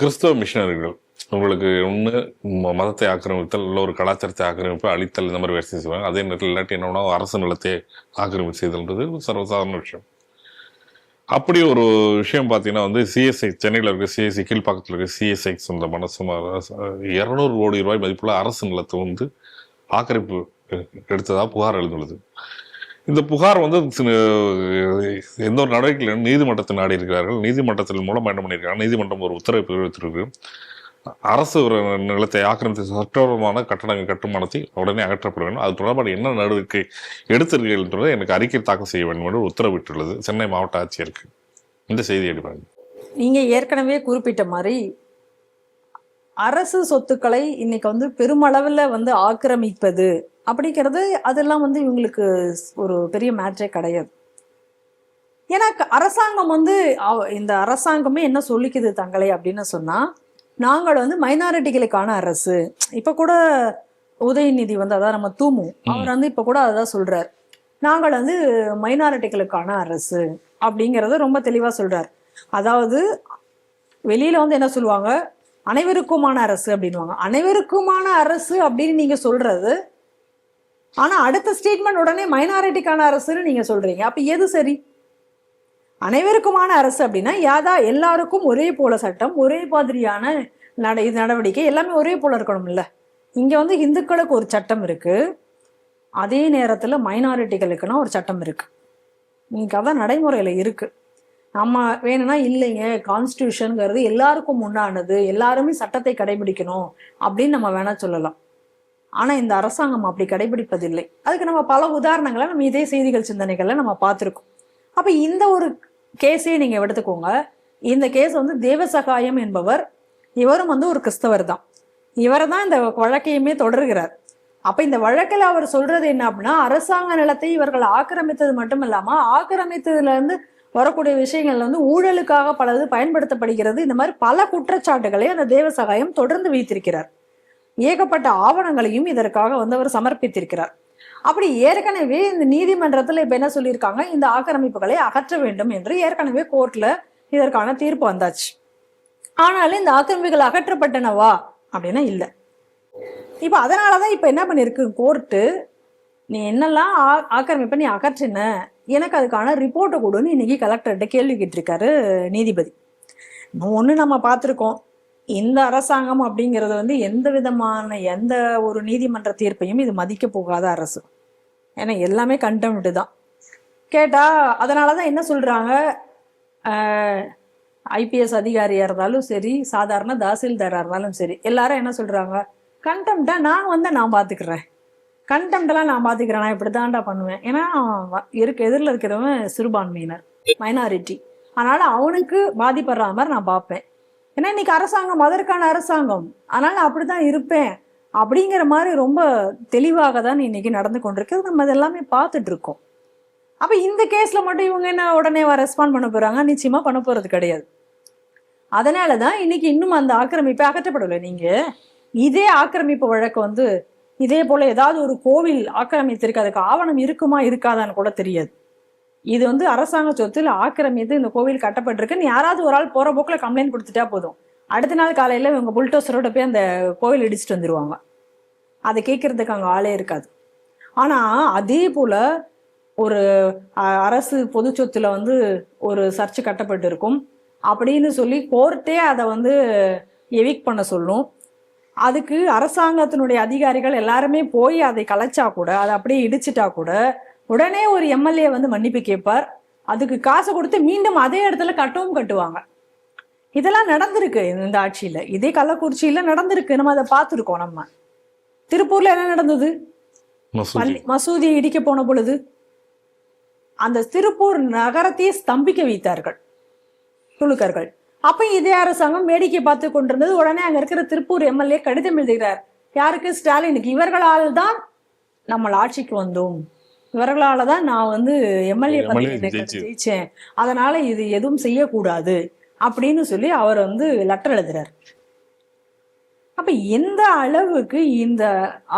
கிறிஸ்தவ மிஷனரிகள். உங்களுக்கு ஒன்று மதத்தை ஆக்கிரமித்தல் இல்லை ஒரு கலாச்சாரத்தை ஆக்கிரமிப்பு அழித்தல் இந்த மாதிரி வேலை செய்வாங்க. அதே நேரத்தில் இல்லாட்டி என்னன்னா அரசு நிலத்தை ஆக்கிரமிப்பு செய்தல்ன்றது ஒரு சர்வசாதாரண விஷயம். அப்படி ஒரு விஷயம் பார்த்தீங்கன்னா வந்து சிஎஸ்ஐ சென்னையில் இருக்க சிஎஸ்ஐ கீழ்ப்பாக்கத்தில் இருக்க சிஎஸ்ஐ சொந்தமான சுமார் இரநூறு கோடி ரூபாய் மதிப்புள்ள அரசு நிலத்தை வந்து ஆக்கிரமிப்பு எடுத்ததாக புகார் எழுந்துள்ளது. இந்த புகார் வந்து எந்த ஒரு நடவடிக்கையில் நீதிமன்றத்தை நாடி இருக்கிறார்கள் நீதிமன்றத்தின் மூலம் என்ன பண்ணியிருக்காங்க? நீதிமன்றம் ஒரு உத்தரவை பிறப்பித்திருக்கு. அரசு ஒரு நிலத்தை ஆக்கிரமித்த சட்டபூர்வமான கட்டணங்கள் கட்டுமானத்தை உடனே அகற்றப்பட வேண்டும். அது தொடர்பான என்ன நடவடிக்கை எடுத்திருக்கீர்கள் என்றதை எனக்கு அறிக்கை தாக்கல் செய்ய வேண்டும் என்று உத்தரவிட்டுள்ளது. சென்னை மாவட்ட ஆட்சியருக்கு. இந்த செய்தி எடுப்பாங்க நீங்கள் ஏற்கனவே குறிப்பிட்ட மாதிரி அரசு சொத்துக்களை இன்னைக்கு வந்து பெருமளவில் வந்து ஆக்கிரமிப்பது அப்படிங்கிறது அதெல்லாம் வந்து இவங்களுக்கு ஒரு பெரிய மேட்ரே கிடையாது. ஏன்னா அரசாங்கம் வந்து இந்த அரசாங்கமே என்ன சொல்லிக்குது தங்களை அப்படின்னு சொன்னா நாங்கள் வந்து மைனாரிட்டிகளுக்கான அரசு. இப்ப கூட உதயநிதி வந்து அதான் நம்ம தூமு. அவர் வந்து இப்ப கூட அதான் சொல்றார். நாங்கள் வந்து மைனாரிட்டிகளுக்கான அரசு அப்படிங்கறத ரொம்ப தெளிவா சொல்றார். அதாவது வெளியில வந்து என்ன சொல்லுவாங்க? அனைவருக்குமான அரசு அப்படின்னுவாங்க. அனைவருக்குமான அரசு அப்படின்னு நீங்க சொல்றது ஆனால் அடுத்த ஸ்டேட்மெண்ட் உடனே மைனாரிட்டிக்கான அரசுன்னு நீங்கள் சொல்கிறீங்க அப்போ எது சரி? அனைவருக்குமான அரசு அப்படின்னா யாதா எல்லாருக்கும் ஒரே போல சட்டம் ஒரே மாதிரியான நட இது நடவடிக்கை எல்லாமே ஒரே போல இருக்கணும்ல. இங்கே வந்து இந்துக்களுக்கு ஒரு சட்டம் இருக்குது அதே நேரத்தில் மைனாரிட்டிகளுக்குன்னா ஒரு சட்டம் இருக்குது இன்னைக்கு அதான் நடைமுறையில் இருக்குது நம்ம வேணும்னா இல்லைங்க கான்ஸ்டியூஷனுங்கிறது எல்லாருக்கும் முன்னானது எல்லாருமே சட்டத்தை கடைபிடிக்கணும் அப்படின்னு நம்ம வேணால் சொல்லலாம். ஆனால் இந்த அரசாங்கம் அப்படி கடைபிடிப்பதில்லை. அதுக்கு நம்ம பல உதாரணங்களை நம்ம இதே செய்திகள் சிந்தனைகளை நம்ம பார்த்துருக்கோம். அப்போ இந்த ஒரு கேஸே நீங்கள் எடுத்துக்கோங்க. இந்த கேஸ் வந்து தேவசகாயம் என்பவர் இவரும் வந்து ஒரு கிறிஸ்தவர் தான். இவர் தான் இந்த வழக்கையுமே தொடர்கிறார். அப்போ இந்த வழக்கில் அவர் சொல்றது என்ன அப்படின்னா அரசாங்க நிலத்தை இவர்கள் ஆக்கிரமித்தது மட்டும் இல்லாமல் ஆக்கிரமித்ததுலேருந்து வரக்கூடிய விஷயங்கள்ல வந்து ஊழலுக்காக பலது பயன்படுத்தப்படுகிறது. இந்த மாதிரி பல குற்றச்சாட்டுகளை அந்த தேவசகாயம் தொடர்ந்து வைத்திருக்கிறார். ஏகப்பட்ட ஆவணங்களையும் இதற்காக வந்து அவர் சமர்ப்பித்திருக்கிறார். அப்படி ஏற்கனவே இந்த நீதிமன்றத்தில் இப்ப என்ன சொல்லியிருக்காங்க? இந்த ஆக்கிரமிப்புகளை அகற்ற வேண்டும் என்று ஏற்கனவே கோர்ட்ல இதற்கான தீர்ப்பு வந்தாச்சு. ஆனாலும் இந்த ஆக்கிரமிப்புகள் அகற்றப்பட்டனவா? அப்படின்னா இப்போ இப்ப அதனாலதான் இப்ப என்ன பண்ணிருக்கு கோர்ட்டு நீ என்னெல்லாம் ஆ- ஆக்கிரமிப்பை நீ அகற்றின? எனக்கு அதுக்கான ரிப்போர்ட்டை கொடுன்னு இன்னைக்கு கலெக்டர்கிட்ட கேள்வி கேட்டிருக்காரு நீதிபதி. ஒன்று நம்ம பார்த்துருக்கோம். இந்த அரசாங்கம் அப்படிங்கிறது வந்து எந்த விதமான எந்த ஒரு நீதிமன்ற தீர்ப்பையும் இது மதிக்க போகாத அரசு. ஏன்னா எல்லாமே கண்டெம்ட்டு தான். கேட்டா அதனால தான் என்ன சொல்றாங்க? ஐபிஎஸ் அதிகாரியாக இருந்தாலும் சரி சாதாரண தாசில்தாராக இருந்தாலும் சரி எல்லாரும் என்ன சொல்றாங்க? கண்டெம்ட்டா நான் வந்து நான் பார்த்துக்கிறேன் கண்டெம்ட்லாம் நான் பார்த்துக்கிறேன் நான் இப்படி தான்டா பண்ணுவேன். ஏன்னா வ- இருக்க எதிரில் இருக்கிறவன் சிறுபான்மையினர் மைனாரிட்டி அதனால அவனுக்கு பாதிப்படுற மாதிரி நான் பார்ப்பேன் ஏன்னா இன்னைக்கு அரசாங்கம் அதற்கான அரசாங்கம். அதனால் நான் அப்படிதான் இருப்பேன். அப்படிங்கிற மாதிரி ரொம்ப தெளிவாக தான் இன்னைக்கு நடந்து கொண்டிருக்கு. நம்ம இதெல்லாமே பார்த்துட்டு இருக்கோம். அப்போ இந்த கேஸில் மட்டும் இவங்க என்ன உடனே ரெஸ்பாண்ட் பண்ண போகிறாங்க நிச்சயமாக பண்ண போகிறது கிடையாது. அதனாலதான் இன்னைக்கு இன்னும் அந்த ஆக்கிரமிப்பை அகற்றப்படலை. நீங்கள் இதே ஆக்கிரமிப்பு வழக்கு வந்து இதே போல் ஏதாவது ஒரு கோவில் ஆக்கிரமித்திருக்கு. அதுக்கு ஆவணம் இருக்குமா இருக்காதான்னு கூட தெரியாது. இது வந்து அரசாங்க சொத்தில் ஆக்கிரமித்து இந்த கோவில் கட்டப்பட்டிருக்குன்னு யாராவது ஒரு ஆள் போகிற போக்கில் கம்ப்ளைண்ட் கொடுத்துட்டா போதும். அடுத்த நாள் காலையில் இவங்க புல்டோசரோட போய் அந்த கோவில் இடிச்சிட்டு வந்துடுவாங்க அதை கேட்கறதுக்கு அங்கே ஆளே இருக்காது. ஆனால் அதே போல் ஒரு அ- அரசு பொது சொத்தில் வந்து ஒரு சர்ச்சு கட்டப்பட்டு இருக்கும் அப்படின்னு சொல்லி கோர்ட்டே அதை வந்து எவிக் பண்ண சொல்லும். அதுக்கு அரசாங்கத்தினுடைய அதிகாரிகள் எல்லாருமே போய் அதை கலைச்சா கூட அதை அப்படியே இடிச்சிட்டா கூட உடனே ஒரு எம்எல்ஏ வந்து மன்னிப்பு கேட்பார். அதுக்கு காசு கொடுத்து மீண்டும் அதே இடத்துல கட்டவும் கட்டுவாங்க. இதெல்லாம் நடந்திருக்கு இந்த ஆட்சியில. இதே கள்ளக்குறிச்சியில நடந்திருக்கு. நம்ம அதை பார்த்துருக்கோம் நம்ம. திருப்பூர்ல என்ன நடந்தது? மசூதி. பள்ளி மசூதி இடிக்க போன பொழுது அந்த திருப்பூர் நகரத்தையே ஸ்தம்பிக்க வைத்தார்கள். துலுக்கர்கள். அப்ப இதே அரசாங்கம் வேடிக்கை பார்த்து கொண்டிருந்தது. உடனே அங்க இருக்கிற திருப்பூர் எம்எல்ஏ கடிதம் எழுதுகிறார். யாருக்கு? ஸ்டாலினுக்கு. இவர்களால் தான் நம்ம ஆட்சிக்கு வந்தோம். இவர்களால தான் நான் வந்து எம்எல்ஏ பதவி. ஜெயிச்சேன். அதனால இது எதுவும் செய்யக்கூடாது அப்படின்னு சொல்லி அவர் வந்து லெட்டர் எழுதுறார். அப்ப எந்த அளவுக்கு இந்த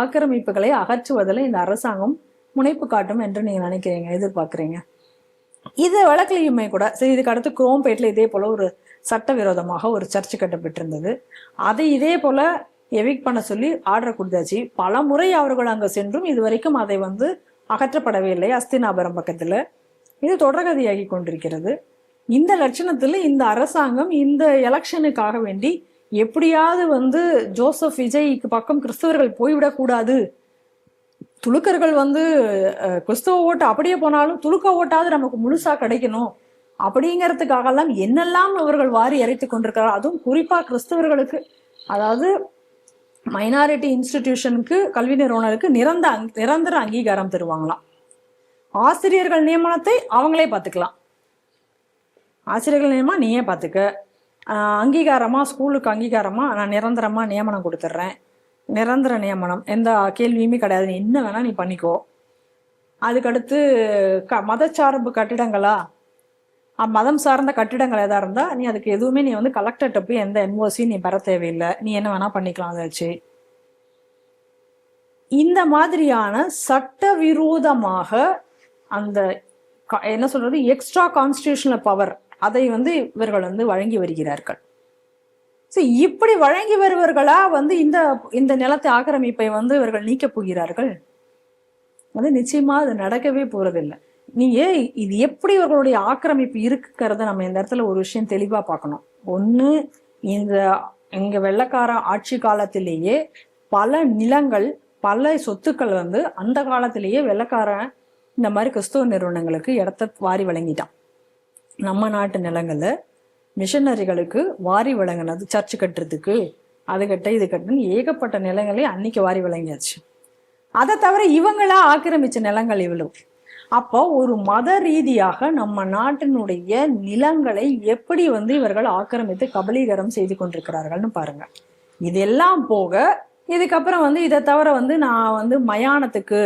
ஆக்கிரமிப்புகளை அகற்றுவதில் இந்த அரசாங்கம் முனைப்பு காட்டும் என்று நீங்க நினைக்கிறீங்க எதிர்பார்க்கறீங்க? இது வழக்குலையுமே கூட சரி இதுக்கு அடுத்து குரோம்பேட்ல இதே போல ஒரு சட்டவிரோதமாக ஒரு சர்ச் கட்டப்பட்டிருந்தது. அதை இதே போல எவிக் பண்ண சொல்லி ஆர்டர் கொடுத்தாச்சு. பல முறை அவர்கள் அங்க சென்றும் இதுவரைக்கும் அதை வந்து அகற்றப்படவே இல்லை அஸ்தினாபுரம் பக்கத்தில். இது தொடர்கதையாகி கொண்டிருக்கிறது. இந்த லட்சணத்தில் இந்த அரசாங்கம் இந்த எலெக்ஷனுக்காக வேண்டி எப்படியாவது வந்து ஜோசப் விஜய்க்கு பக்கம் கிறிஸ்தவர்கள் போய்விடக்கூடாது துலுக்கர்கள் வந்து கிறிஸ்தவ ஓட்டு அப்படியே போனாலும் துலுக்க ஓட்டாவது நமக்கு முழுசா கிடைக்கணும். அப்படிங்கிறதுக்காகலாம் என்னெல்லாம் அவர்கள் வாரி இறைத்து கொண்டிருக்கிறார் அதுவும் குறிப்பாக கிறிஸ்தவர்களுக்கு. அதாவது மைனாரிட்டி இன்ஸ்டிடியூஷனுக்கு கல்வி நிறுவனருக்கு நிரந்த அங்- நிரந்தர அங்கீகாரம் தருவாங்களாம். ஆசிரியர்கள் நியமனத்தை அவங்களே பார்த்துக்கலாம். ஆசிரியர்கள் நியமனம் நீயே பார்த்துக்க. அங்கீகாரமாக ஸ்கூலுக்கு அங்கீகாரமாக நான் நிரந்தரமாக நியமனம் கொடுத்துட்றேன். நிரந்தர நியமனம். எந்த கேள்வியுமே கிடையாது. நீ என்ன வேணால் நீ பண்ணிக்கோ. அதுக்கடுத்து க மதச்சார்பு கட்டிடங்களா? மதம் சார்ந்த கட்டிடங்கள் ஏதா இருந்தா நீ அதுக்கு எதுவுமே நீ வந்து கலெக்டர்கிட்ட போய் எந்த என்ஓசி நீ பெற தேவையில்லை. நீ என்ன வேணா பண்ணிக்கலாம் அதை வச்சு இந்த மாதிரியான சட்டவிரோதமாக அந்த க- என்ன சொல்றது எக்ஸ்ட்ரா கான்ஸ்டியூஷனல் பவர் அதை வந்து இவர்கள் வந்து வழங்கி வருகிறார்கள். ஸோ இப்படி வழங்கி வருவர்களா வந்து இந்த இந்த நிலத்தை ஆக்கிரமிப்பை வந்து இவர்கள் நீக்கப் போகிறார்கள்? அது நிச்சயமா அது நடக்கவே போறதில்லை. நீங்க இது எப்படி இவர்களுடைய ஆக்கிரமிப்பு இருக்குங்கிறத நம்ம இந்த இடத்துல ஒரு விஷயம் தெளிவா பார்க்கணும். ஒன்று இந்த இங்க வெள்ளக்கார ஆட்சி காலத்திலேயே பல நிலங்கள் பல சொத்துக்கள் வந்து அந்த காலத்திலேயே வெள்ளக்காரன் இந்த மாதிரி கிறிஸ்துவ நிறுவனங்களுக்கு இடத்த வாரி வழங்கிட்டான். நம்ம நாட்டு நிலங்களை மிஷனரிகளுக்கு வாரி வழங்கினது சர்ச்சு கட்டுறதுக்கு அது கட்ட இது கட்டுன்னு ஏகப்பட்ட நிலங்களே அன்னைக்கு வாரி வழங்கியாச்சு. அதை தவிர இவங்களா ஆக்கிரமிச்ச நிலங்கள் இவ்வளவு. அப்போ ஒரு மத ரீதியாக நம்ம நாட்டினுடைய நிலங்களை எப்படி வந்து இவர்கள் ஆக்கிரமித்து கபலீகரம் செய்து கொண்டிருக்கிறார்கள்னு பாருங்க. இதெல்லாம் போக இதுக்கப்புறம் வந்து இதை தவிர வந்து நான் வந்து மயானத்துக்கு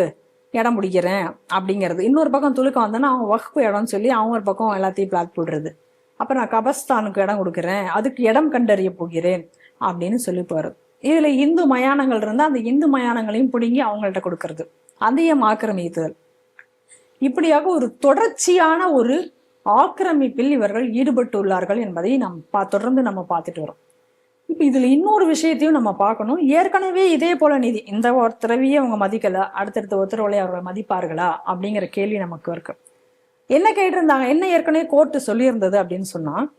இடம் பிடிக்கிறேன் அப்படிங்கிறது. இன்னொரு பக்கம் துளுக்க வந்தேன்னா அவன் வகுப்பு இடம்னு சொல்லி அவங்க ஒரு பக்கம் எல்லாத்தையும் பிளாட் போடுறது. அப்புறம் நான் கபஸ்தானுக்கு இடம் கொடுக்குறேன் அதுக்கு இடம் கண்டறிய போகிறேன் அப்படின்னு சொல்லி போகிறது இதில் இந்து மயானங்கள் இருந்தால் அந்த இந்து மயானங்களையும் பிடுங்கி அவங்கள்ட்ட கொடுக்கறது. அதையும் ஆக்கிரமித்தல். இப்படியாக ஒரு தொடர்ச்சியான ஒரு ஆக்கிரமிப்பில் இவர்கள் ஈடுபட்டுள்ளார்கள் என்பதை நாம் பா- தொடர்ந்து நம்ம பார்த்துட்டு வரோம். இப்போ இதுல இன்னொரு விஷயத்தையும் நம்ம பார்க்கணும். ஏற்கனவே இதே போல நிதி இந்த ஒருத்தரவையே அவங்க மதிக்கல அடுத்தடுத்த உத்தரவுகளை அவர்கள் மதிப்பார்களா அப்படிங்கிற கேள்வி நமக்கு இருக்கு. என்ன கேட்டிருந்தாங்க? என்ன ஏற்கனவே கோர்ட்டு சொல்லியிருந்தது அப்படின்னு சொன்னா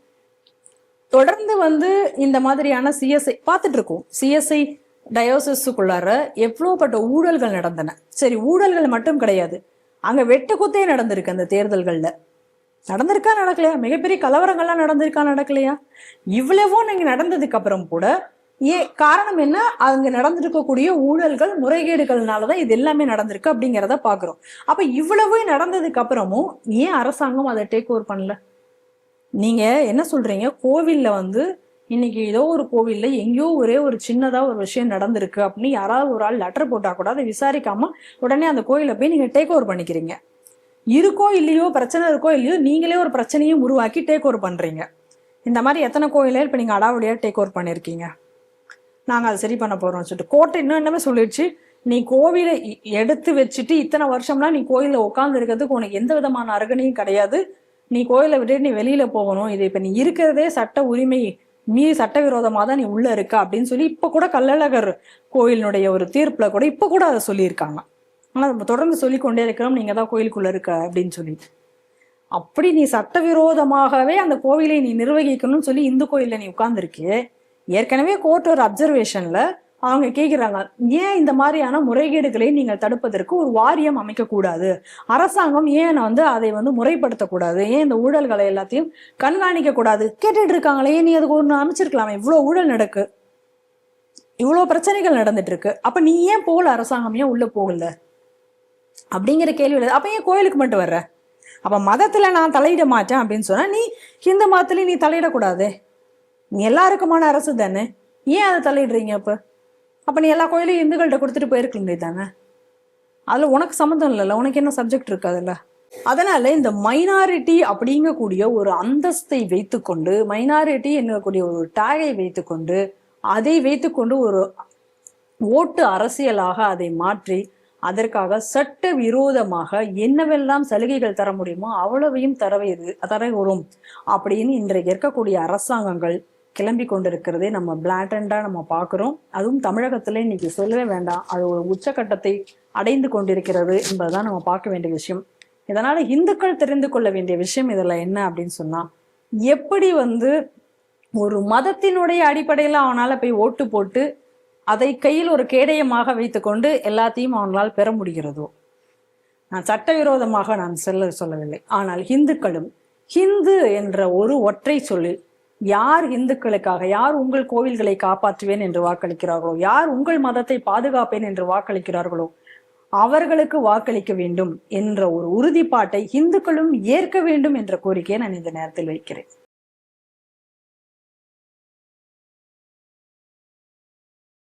தொடர்ந்து வந்து இந்த மாதிரியான சிஎஸ்ஐ பார்த்துட்டு இருக்கோம். சிஎஸ்ஐ டயோசிஸுக்குள்ளார எவ்வளோப்பட்ட ஊழல்கள் நடந்தன. சரி ஊழல்கள் மட்டும் கிடையாது. அங்கே வெட்டுக்குத்தே நடந்திருக்கு அந்த தேர்தல்களில். நடந்திருக்கா நடக்கலையா? மிகப்பெரிய கலவரங்கள்லாம் நடந்திருக்கா நடக்கலையா? இவ்வளவும் நீங்கள் நடந்ததுக்கு அப்புறம் கூட ஏன் காரணம் என்ன? அங்க நடந்திருக்கக்கூடிய ஊழல்கள் முறைகேடுகள்னால தான் இது எல்லாமே நடந்திருக்கு அப்படிங்கிறத பாக்குறோம். அப்ப இவ்வளவு நடந்ததுக்கு அப்புறமும் ஏன் அரசாங்கம் அதை டேக் ஓவர் பண்ணல? நீங்க என்ன சொல்றீங்க? கோவில்ல வந்து இன்னைக்கு ஏதோ ஒரு கோவில்ல எங்கேயோ ஒரே ஒரு சின்னதா ஒரு விஷயம் நடந்திருக்கு அப்படின்னு யாராவது ஒரு ஆள் லெட்டர் போட்டா கூட அதை விசாரிக்காம உடனே அந்த கோயிலை போய் நீங்க டேக் ஓவர் பண்ணிக்கிறீங்க. இருக்கோ இல்லையோ பிரச்சனை இருக்கோ இல்லையோ நீங்களே ஒரு பிரச்சனையும் உருவாக்கி டேக் ஓவர் பண்றீங்க. இந்த மாதிரி எத்தனை கோயிலே இப்ப நீங்க அடாவடியா டேக் ஓவர் பண்ணிருக்கீங்க? நாங்க அதை சரி பண்ண போகிறோம் சொல்லிட்டு. கோட்டை இன்னும் என்னமே சொல்லிடுச்சு. நீ கோவிலை எடுத்து வச்சுட்டு இத்தனை வருஷம்லாம் நீ கோயிலில் உட்காந்து இருக்கிறதுக்கு உனக்கு எந்த விதமான அருகனையும் கிடையாது. நீ கோயிலை விட்டு நீ வெளியில போகணும். இது இப்ப நீ இருக்கிறதே சட்ட உரிமை நீ சட்டவிரோதமாக தான் நீ உள்ள இருக்க அப்படின்னு சொல்லி இப்போ கூட கள்ளழகர் கோயிலினுடைய ஒரு தீர்ப்புல கூட இப்போ கூட அதை சொல்லியிருக்காங்க. ஆனால் நம்ம தொடர்ந்து சொல்லிக்கொண்டே இருக்கிறோம் நீங்கள் தான் கோயிலுக்குள்ளே இருக்க அப்படின்னு சொல்லிட்டு. அப்படி நீ சட்டவிரோதமாகவே அந்த கோவிலை நீ நிர்வகிக்கணும்னு சொல்லி இந்து கோயிலில் நீ உட்கார்ந்துருக்கு ஏற்கனவே கோர்ட் ஒரு அப்சர்வேஷனில் அவங்க கேட்குறாங்க ஏன் இந்த மாதிரியான முறைகேடுகளை நீங்கள் தடுப்பதற்கு ஒரு வாரியம் அமைக்கக்கூடாது? அரசாங்கம் ஏன் வந்து அதை வந்து முறைப்படுத்தக்கூடாது? ஏன் இந்த ஊழல்களை எல்லாத்தையும் கண்காணிக்க கூடாது கேட்டுட்டு இருக்காங்களே நீ அதுக்கு ஒன்று அமைச்சிருக்கலாமே? இவ்வளோ ஊழல் நடக்கு. இவ்வளோ பிரச்சனைகள் நடந்துட்டு இருக்கு. அப்ப நீ ஏன் போகல? அரசாங்கம் ஏன் உள்ள போகல? அப்படிங்கிற கேள்வி இல்லை அப்ப ஏன் கோயிலுக்கு மட்டும் வர்ற? அப்ப மதத்துல நான் தலையிட மாட்டேன் அப்படின்னு சொன்னா நீ ஹிந்து மதத்துலயும் நீ தலையிடக்கூடாதே. நீ எல்லாருக்குமான அரசு தானே? ஏன் அதை தலையிடுறீங்க அப்போ? அப்ப நீ எல்லா கோயிலையும் இந்துக்கள்கிட்ட கொடுத்துட்டு போயிருக்க தானே? அதுல உனக்கு சம்மந்தம் இல்லைல்ல உனக்கு என்ன சப்ஜெக்ட் இருக்கு அதனால இந்த மைனாரிட்டி அப்படிங்கக்கூடிய ஒரு அந்தஸ்தை வைத்துக்கொண்டு மைனாரிட்டி என்னக்கூடிய ஒரு டேகை வைத்துக்கொண்டு அதை வைத்துக்கொண்டு ஒரு ஓட்டு அரசியலாக அதை மாற்றி அதற்காக சட்ட விரோதமாக என்னவெல்லாம் சலுகைகள் தர முடியுமோ அவ்வளவையும் தரவை தர வரும் அப்படின்னு இன்றைக்கு இருக்கக்கூடிய அரசாங்கங்கள் கிளம்பி கொண்டிருக்கிறதே நம்ம பிளாட்டண்டா நம்ம பார்க்குறோம். அதுவும் தமிழகத்துல இன்னைக்கு சொல்லவே வேண்டாம். அது ஒரு உச்சக்கட்டத்தை அடைந்து கொண்டிருக்கிறது என்பதுதான் நம்ம பார்க்க வேண்டிய விஷயம். இதனால இந்துக்கள் தெரிந்து கொள்ள வேண்டிய விஷயம் இதுல என்ன அப்படின்னு சொன்னா எப்படி வந்து ஒரு மதத்தினுடைய அடிப்படையில் அவனால போய் ஓட்டு போட்டு அதை கையில் ஒரு கேடயமாக வைத்துக்கொண்டு எல்லாத்தையும் அவனால் பெற முடிகிறதோ? நான் சட்டவிரோதமாக நான் செல்ல சொல்லவில்லை. ஆனால் இந்துக்களும் ஹிந்து என்ற ஒரு ஒற்றை சொல்லில் யார் இந்துக்களுக்காக யார் உங்கள் கோவில்களை காப்பாற்றுவேன் என்று வாக்களிக்கிறார்களோ யார் உங்கள் மதத்தை பாதுகாப்பேன் என்று வாக்களிக்கிறார்களோ அவர்களுக்கு வாக்களிக்க வேண்டும் என்ற ஒரு உறுதிப்பாட்டை இந்துக்களும் ஏற்க வேண்டும் என்ற கோரிக்கையை நான் இந்த நேரத்தில் வைக்கிறேன்.